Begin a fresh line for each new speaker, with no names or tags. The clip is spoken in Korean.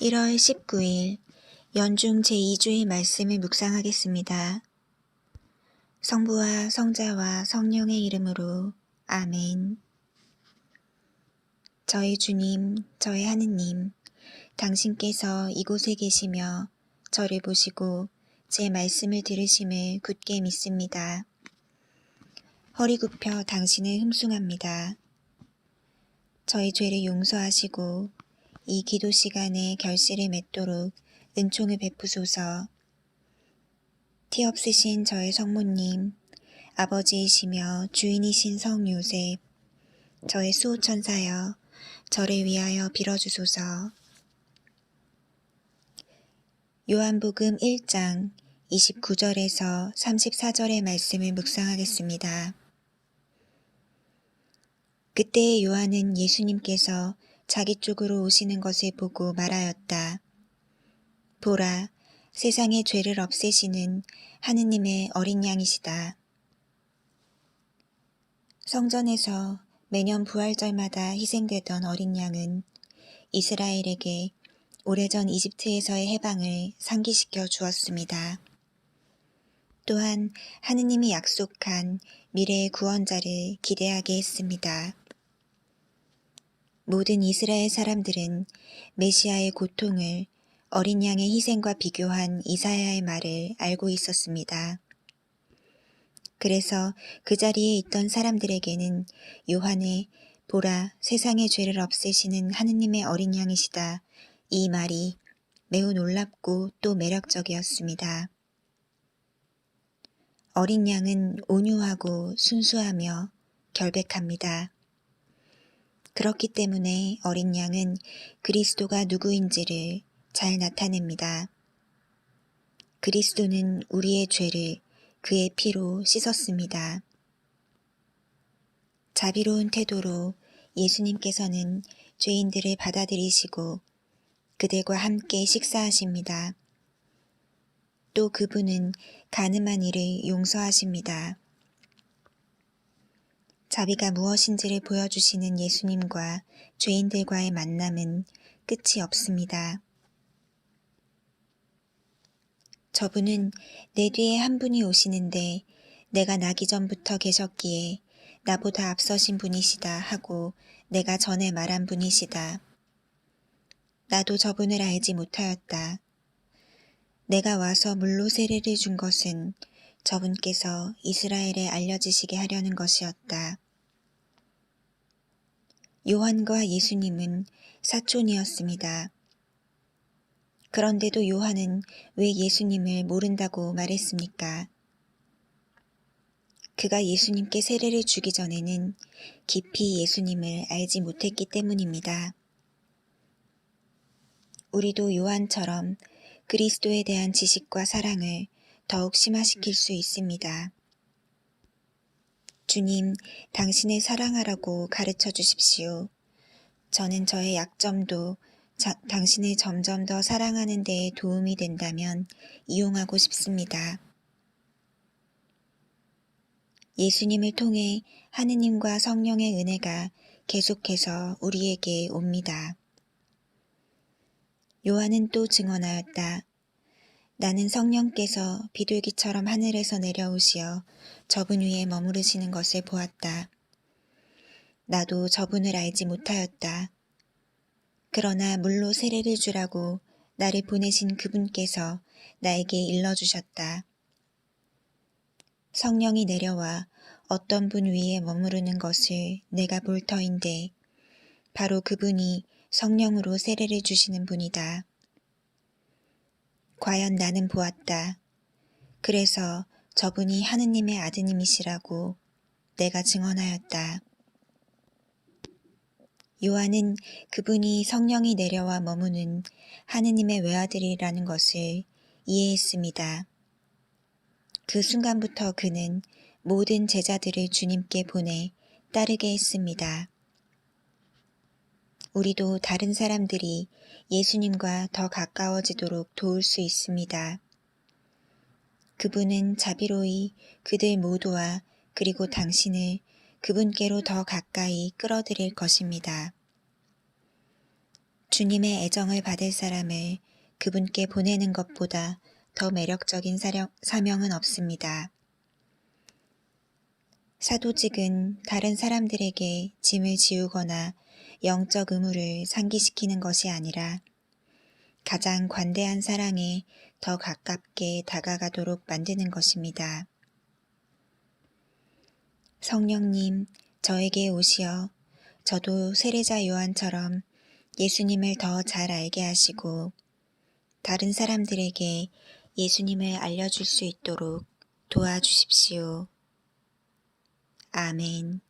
1월 19일 연중 제2주의 말씀을 묵상하겠습니다. 성부와 성자와 성령의 이름으로 아멘. 저희 주님, 저희 하느님, 당신께서 이곳에 계시며 저를 보시고 제 말씀을 들으심을 굳게 믿습니다. 허리 굽혀 당신을 흠숭합니다. 저희 죄를 용서하시고 이 기도 시간에 결실을 맺도록 은총을 베푸소서. 티 없으신 저의 성모님, 아버지이시며 주인이신 성 요셉, 저의 수호천사여, 저를 위하여 빌어주소서. 요한복음 1장 29절에서 34절의 말씀을 묵상하겠습니다. 그때 요한은 예수님께서 자기 쪽으로 오시는 것을 보고 말하였다. 보라, 세상의 죄를 없애시는 하느님의 어린 양이시다. 성전에서 매년 부활절마다 희생되던 어린 양은 이스라엘에게 오래전 이집트에서의 해방을 상기시켜 주었습니다. 또한 하느님이 약속한 미래의 구원자를 기대하게 했습니다. 모든 이스라엘 사람들은 메시아의 고통을 어린 양의 희생과 비교한 이사야의 말을 알고 있었습니다. 그래서 그 자리에 있던 사람들에게는 요한의 보라 세상의 죄를 없애시는 하느님의 어린 양이시다. 이 말이 매우 놀랍고 또 매력적이었습니다. 어린 양은 온유하고 순수하며 결백합니다. 그렇기 때문에 어린 양은 그리스도가 누구인지를 잘 나타냅니다. 그리스도는 우리의 죄를 그의 피로 씻었습니다. 자비로운 태도로 예수님께서는 죄인들을 받아들이시고 그들과 함께 식사하십니다. 또 그분은 가늠한 이를 용서하십니다. 자비가 무엇인지를 보여주시는 예수님과 죄인들과의 만남은 끝이 없습니다. 저분은 내 뒤에 한 분이 오시는데 내가 나기 전부터 계셨기에 나보다 앞서신 분이시다 하고 내가 전에 말한 분이시다. 나도 저분을 알지 못하였다. 내가 와서 물로 세례를 준 것은 저분께서 이스라엘에 알려지시게 하려는 것이었다. 요한과 예수님은 사촌이었습니다. 그런데도 요한은 왜 예수님을 모른다고 말했습니까? 그가 예수님께 세례를 주기 전에는 깊이 예수님을 알지 못했기 때문입니다. 우리도 요한처럼 그리스도에 대한 지식과 사랑을 더욱 심화시킬 수 있습니다. 주님, 당신을 사랑하라고 가르쳐 주십시오. 저는 저의 약점도 자, 당신을 점점 더 사랑하는 데에 도움이 된다면 이용하고 싶습니다. 예수님을 통해 하느님과 성령의 은혜가 계속해서 우리에게 옵니다. 요한은 또 증언하였다. 나는 성령께서 비둘기처럼 하늘에서 내려오시어 저분 위에 머무르시는 것을 보았다. 나도 저분을 알지 못하였다. 그러나 물로 세례를 주라고 나를 보내신 그분께서 나에게 일러주셨다. 성령이 내려와 어떤 분 위에 머무르는 것을 내가 볼 터인데 바로 그분이 성령으로 세례를 주시는 분이다. 과연 나는 보았다. 그래서 저분이 하느님의 아드님이시라고 내가 증언하였다. 요한은 그분이 성령이 내려와 머무는 하느님의 외아들이라는 것을 이해했습니다. 그 순간부터 그는 모든 제자들을 주님께 보내 따르게 했습니다. 우리도 다른 사람들이 예수님과 더 가까워지도록 도울 수 있습니다. 그분은 자비로이 그들 모두와 그리고 당신을 그분께로 더 가까이 끌어들일 것입니다. 주님의 애정을 받을 사람을 그분께 보내는 것보다 더 매력적인 사명은 없습니다. 사도직은 다른 사람들에게 짐을 지우거나 영적 의무를 상기시키는 것이 아니라 가장 관대한 사랑에 더 가깝게 다가가도록 만드는 것입니다. 성령님, 저에게 오시어 저도 세례자 요한처럼 예수님을 더 잘 알게 하시고 다른 사람들에게 예수님을 알려줄 수 있도록 도와주십시오. 아멘.